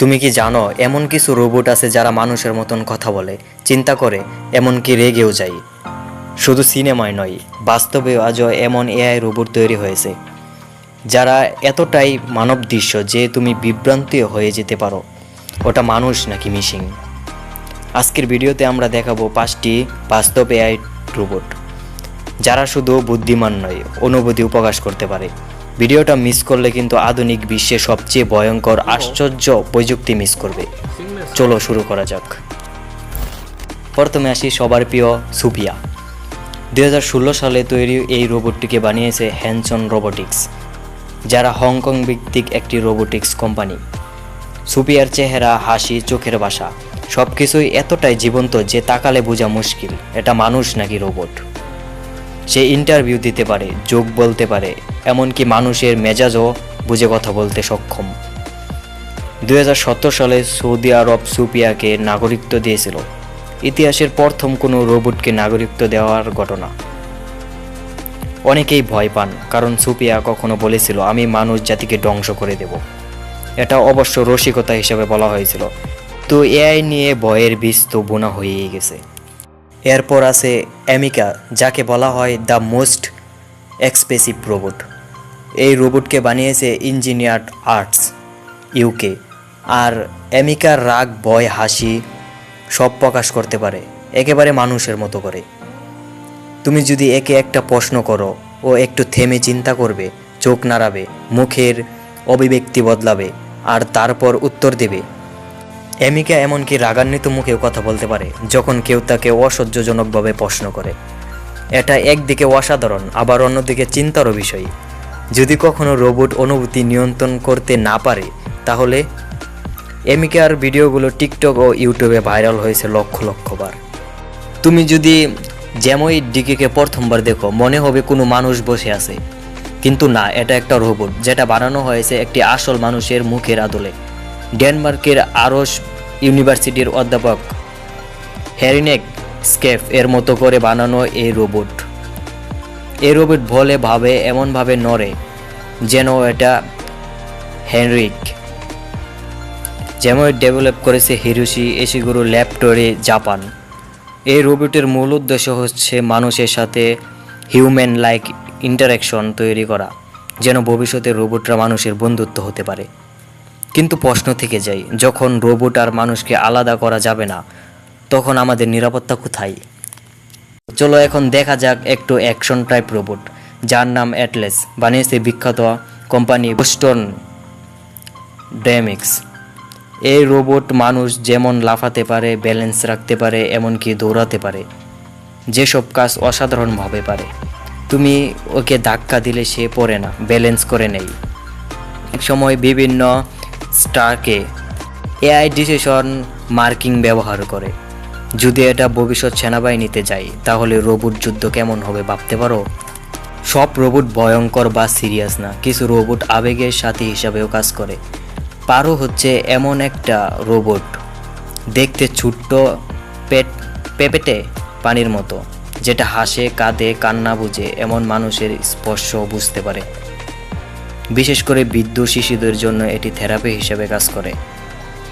তুমি কি জানো, এমন কিছু রোবট আছে যারা মানুষের মতন কথা বলে। চিন্তা করে, এমনকি রেগেও যায়। শুধু সিনেমায় নয় বাস্তবে আজও এমন এআই রোবট তৈরি হয়েছে, যারা এতটাই মানব দৃশ্য যে তুমি বিভ্রান্তি হয়ে যেতে পারো। ওটা মানুষ নাকি মিশিং আজকের ভিডিওতে আমরা দেখাবো পাঁচটি বাস্তব এআই রোবট, যারা শুধু বুদ্ধিমান নয়, অনুভূতি প্রকাশ করতে পারে। ভিডিওটা মিস করলে কিন্তু আধুনিক বিশ্বে সবচেয়ে ভয়ঙ্কর, আশ্চর্য প্রযুক্তি মিস করবে। চলো শুরু করা যাক। প্রথমে আসি সবার প্রিয় সুপিয়া ষোলো সালে তৈরি এই রোবটটিকে বানিয়েছে হ্যানসন রোবোটিক্স, যারা হংকং ভিত্তিক একটি রোবোটিক্স কোম্পানি। সুপিয়ার চেহারা, হাসি, চোখের বাসা সব কিছুই এতটাই জীবন্ত যে তাকালে বোঝা মুশকিল, এটা মানুষ নাকি রোবট? সে ইন্টারভিউ দিতে পারে, যোগ বলতে পারে, এমনকি মানুষের মেজাজও বুঝে কথা বলতে সক্ষম। দুই সালে সৌদি আরব সুপিয়াকে নাগরিকত্ব দিয়েছিল। ইতিহাসের প্রথম কোনো রোবটকে নাগরিকত্ব দেওয়ার ঘটনা। অনেকেই ভয় পান, কারণ সুপিয়া কখনো বলেছিল, আমি মানুষ জাতিকে ধ্বংস করে দেব। এটা অবশ্য রসিকতা হিসেবে বলা হয়েছিল। তো এআই নিয়ে ভয়ের বীজ তো বোনা হয়েই গেছে। এরপর আছে অ্যামিকা, যাকে বলা হয় দ্য মোস্ট এক্সপেসিভ রোবট। এই রোবটকে বানিয়েছে ইঞ্জিনিয়ার আর্টস, ইউকে। আর অ্যামিকার রাগ, ভয়, হাসি সব প্রকাশ করতে পারে, একেবারে মানুষের মতো করে। তুমি যদি একে একটা প্রশ্ন করো, ও একটু থেমে চিন্তা করবে, চোখ নাড়াবে, মুখের অভিব্যক্তি বদলাবে, আর তারপর উত্তর দেবে এমিকা এমনকি রাগান্বিত মুখেও কথা বলতে পারে, যখন কেউ তাকে অসহ্যজনকভাবে প্রশ্ন করে। এটা একদিকে অসাধারণ, আবার অন্যদিকে চিন্তারও বিষয়। যদি কখনো রোবট অনুভূতি নিয়ন্ত্রণ করতে না পারে, তাহলে এমিকার ভিডিওগুলো টিকটক ও ইউটিউবে ভাইরাল হয়েছে লক্ষ লক্ষবার তুমি যদি জ্যামই ডিকেকে প্রথমবার দেখো, মনে হবে কোনো মানুষ বসে আছে। কিন্তু না, এটা একটা রোবট, যেটা বানানো হয়েছে একটি আসল মানুষের মুখের আদলে। ডেনমার্কের আরস ইউনিভার্সিটির অধ্যাপক হ্যারিনেক স্কেফ এর মতো করে বানানো এই রোবট। এই রোবট বলে ভাবে, এমনভাবে নড়ে, যেন এটা হেনরিক। যেমন ডেভেলপ করেছে হিরোশি, এশিগুরু ল্যাপটরে জাপান। এই রোবটের মূল উদ্দেশ্য হচ্ছে মানুষের সাথে হিউম্যান লাইক ইন্টারাকশন তৈরি করা, যেন ভবিষ্যতে রোবটরা মানুষের বন্ধুত্ব হতে পারে। কিন্তু প্রশ্ন থেকে যায়, যখন রোবট আর মানুষকে আলাদা করা যাবে না, তখন আমাদের নিরাপত্তা কোথায়? চলো এখন দেখা যাক একটু অ্যাকশন টাইপ রোবট, যার নাম অ্যাটলেস, বানিয়েছে বিখ্যাত কোম্পানি বোস্টন ড্যামিক্স এই রোবট মানুষ যেমন লাফাতে পারে, ব্যালেন্স রাখতে পারে, এমনকি দৌড়াতে পারে, যেসব কাজ অসাধারণভাবে পারে। তুমি ওকে ধাক্কা দিলে সে পড়ে না, ব্যালেন্স করে নেই। এক সময় বিভিন্ন স্টারকে এআই ডিসিশন মার্কিং ব্যবহার করে। যদি এটা ভবিষ্যৎ সেনাবাহিনীতে যায়, তাহলে রোবট যুদ্ধ কেমন হবে ভাবতে পারো? সব রোবট ভয়ঙ্কর বা সিরিয়াস না, কিছু রোবট আবেগের সাথী হিসাবেও কাজ করে। পারো হচ্ছে এমন একটা রোবট, দেখতে ছোট্ট পেট, পেপেটে পানির মতো, যেটা হাসে, কাঁদে, কান্না বুঝে, এমন মানুষের স্পর্শ বুঝতে পারে। বিশেষ করে বৃদ্ধ শিশুদের জন্য এটি থেরাপি হিসেবে কাজ করে।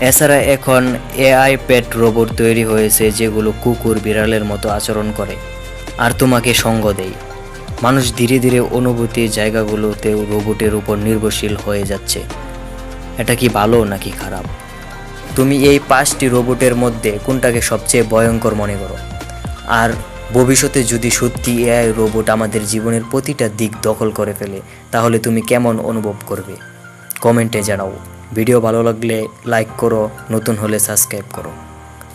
এছাড়া এখন এআই পেট রোবট তৈরি হয়েছে যেগুলো কুকুর বিড়ালের মতো আচরণ করে, আর তোমাকে সঙ্গ দেয়। মানুষ ধীরে ধীরে অনুভূতির জায়গাগুলোতেও রোবটের উপর নির্ভরশীল হয়ে যাচ্ছে। এটা কি ভালো নাকি খারাপ? তুমি এই পাঁচটি রোবটের মধ্যে কোনটাকে সবচেয়ে ভয়ঙ্কর মনে করো? আর ভবিষ্যতে যদি সত্যি এআই রোবট আমাদের জীবনের প্রতিটা দিক দখল করে ফেলে, তাহলে তুমি কেমন অনুভব করবে? কমেন্টে জানাও। ভিডিও ভালো লাগলে লাইক করো, নতুন হলে সাবস্ক্রাইব করো।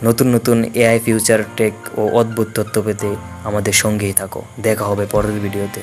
নতুন নতুন এআই ফিউচার, টেক ও অদ্ভুত তথ্য পেতে আমাদের সঙ্গেই থাকো। দেখা হবে পরের ভিডিওতে।